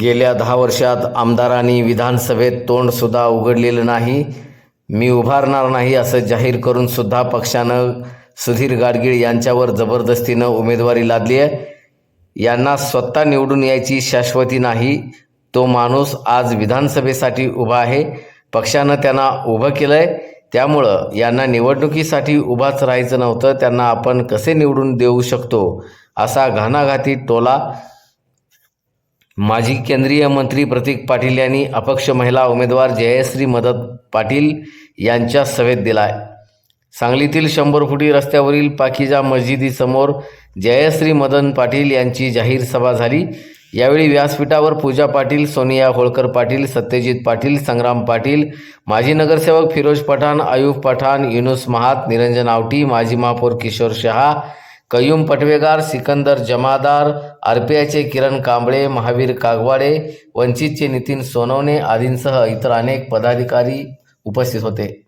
गेल्या दहा वर्षात आमदारांनी विधानसभेत तोंडसुद्धा उघडलेलं नाही. मी उभारणार नाही असं जाहीर करून सुद्धा पक्षानं सुधीर गाडगीळ यांच्यावर जबरदस्तीनं उमेदवारी लादली आहे. यांना स्वतः निवडून यायची शाश्वती नाही. तो माणूस आज विधानसभेसाठी उभा आहे. पक्षानं त्यांना उभं केलं आहे त्यामुळं यांना निवडणुकीसाठी उभाच राहायचं नव्हतं. त्यांना आपण कसे निवडून देऊ शकतो असा घाणाघाती टोला माजी केंद्रीय मंत्री प्रतीक पाटील यांनी अपक्ष महिला उमेदवार जयश्री मदत पाटील यांच्या सभेत दिलाय. सांगलीतील शंभर फुटी रस्त्यावरील पाकिजा मस्जिदीसमोर जयश्री मदन पाटील यांची जाहीर सभा झाली. यावेळी व्यासपीठावर पूजा पाटील सोनिया होळकर पाटील सत्यजित पाटील संग्राम पाटील माजी नगरसेवक फिरोज पठाण आयुब पठाण युनुस महात निरंजन आवटी माजी महापौर किशोर शहा कयूम पटवेगार सिकंदर जमादार आरपीआयचे किरण कांबळे महावीर कागवाडे वंचितचे नितीन सोनवणे आदींसह इतर अनेक पदाधिकारी उपस्थित होते.